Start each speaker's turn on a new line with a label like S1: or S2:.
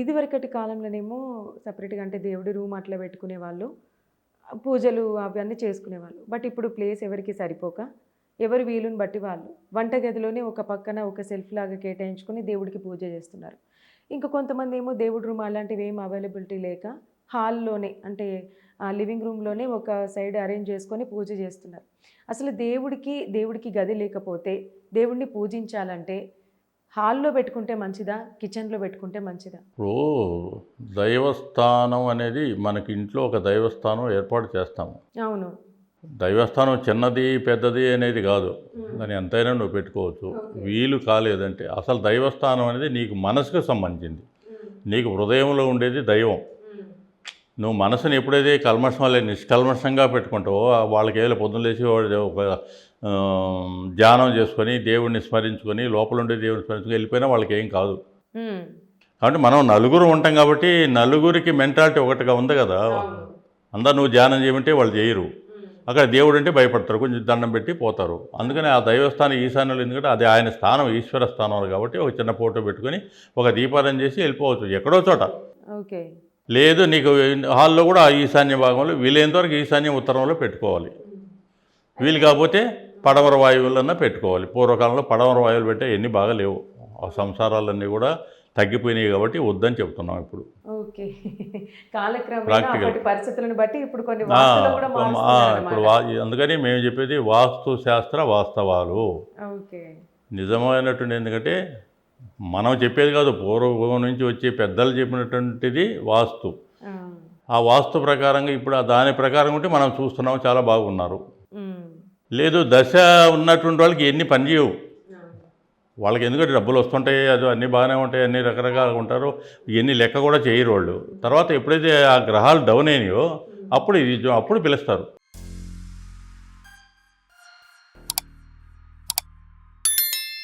S1: ఇదివరకటి కాలంలోనేమో సపరేట్గా అంటే దేవుడి రూమ్ అట్లా పెట్టుకునే వాళ్ళు పూజలు అవన్నీ చేసుకునేవాళ్ళు బట్ ఇప్పుడు ప్లేస్ ఎవరికి సరిపోక ఎవరు వీలుని బట్టి వాళ్ళు. వంటగదిలోనే ఒక పక్కన ఒక సెల్ఫ్ లాగా కేటాయించుకొని దేవుడికి పూజ చేస్తున్నారు. ఇంకా కొంతమంది ఏమో దేవుడి రూమ్ అలాంటివి ఏం అవైలబిలిటీ లేక హాల్లోనే అంటే లివింగ్ రూమ్లోనే ఒక సైడ్ అరేంజ్ చేసుకొని పూజ చేస్తున్నారు. అసలు దేవుడికి దేవుడికి గది లేకపోతే దేవుడిని పూజించాలంటే హాల్లో పెట్టుకుంటే మంచిదా? కిచెన్లో పెట్టుకుంటే మంచిదా?
S2: ఇప్పుడు దైవస్థానం అనేది మనకి ఇంట్లో ఒక దైవస్థానం ఏర్పాటు చేస్తాము.
S1: అవును.
S2: దైవస్థానం చిన్నది పెద్దది అనేది కాదు. దాన్ని ఎంతైనా నువ్వు పెట్టుకోవచ్చు. వీలు కాలేదంటే అసలు దైవస్థానం అనేది నీకు మనసుకు సంబంధించింది. నీకు హృదయంలో ఉండేది దైవం. నువ్వు మనసుని ఎప్పుడైతే కల్మషం వల్ల నిష్కల్మషంగా పెట్టుకుంటావో వాళ్ళకి ఏదో పొద్దున లేచి ఒక ధ్యానం చేసుకొని దేవుడిని స్మరించుకొని లోపల ఉండే దేవుడిని స్మరించుకొని వెళ్ళిపోయినా వాళ్ళకి ఏం కాదు. కాబట్టి మనం నలుగురు ఉంటాం కాబట్టి నలుగురికి మెంటాలిటీ ఒకటిగా ఉంది కదా. అందరు నువ్వు ధ్యానం చేయమంటే వాళ్ళు చేయరు. అక్కడ దేవుడు అంటే భయపడతారు కొంచెం దండం పెట్టి పోతారు. అందుకని ఆ దైవస్థానం ఈశాన్యంలో ఎందుకంటే అది ఆయన స్థానం ఈశ్వర స్థానం కాబట్టి ఒక చిన్న ఫోటో పెట్టుకొని ఒక దీపారం చేసి వెళ్ళిపోవచ్చు ఎక్కడో చోట.
S1: ఓకే.
S2: లేదు నీకు హాల్లో కూడా ఆ ఈశాన్య భాగంలో వీలైనంతవరకు ఈశాన్య ఉత్తరంలో పెట్టుకోవాలి. వీలు కాకపోతే పడమర వాయువులన్నా పెట్టుకోవాలి. పూర్వకాలంలో పడమర వాయువులు పెట్టే ఎన్ని బాగా లేవు. ఆ సంసారాలన్నీ కూడా తగ్గిపోయినాయి కాబట్టి వద్దని చెప్తున్నాం ఇప్పుడు.
S1: ఓకే. కాలక్రమేణా పరిస్థితులను బట్టి ఇప్పుడు కొన్ని కూడా
S2: ఇప్పుడు అందుకని మేము చెప్పేది వాస్తు శాస్త్ర వాస్తవాలు. నిజమైనటువంటి ఎందుకంటే మనం చెప్పేది కాదు పూర్వం నుంచి వచ్చే పెద్దలు చెప్పినటువంటిది వాస్తు.
S1: ఆ.
S2: వాస్తు ప్రకారంగా ఇప్పుడు ఆ దాని ప్రకారం ఉంటే మనం చూస్తున్నాం చాలా బాగున్నారు. లేదు దశ ఉన్నటువంటి వాళ్ళకి ఎన్ని పని చేయవు. వాళ్ళకి ఎందుకంటే డబ్బులు వస్తుంటాయి అది అన్నీ బాగానే ఉంటాయి అన్ని రకరకాలుగా ఉంటారు. ఇవన్నీ లెక్క కూడా చేయరు వాళ్ళు. తర్వాత ఎప్పుడైతే ఆ గ్రహాలు డౌన్ అయినాయో అప్పుడు ఇది అప్పుడు పిలుస్తారు.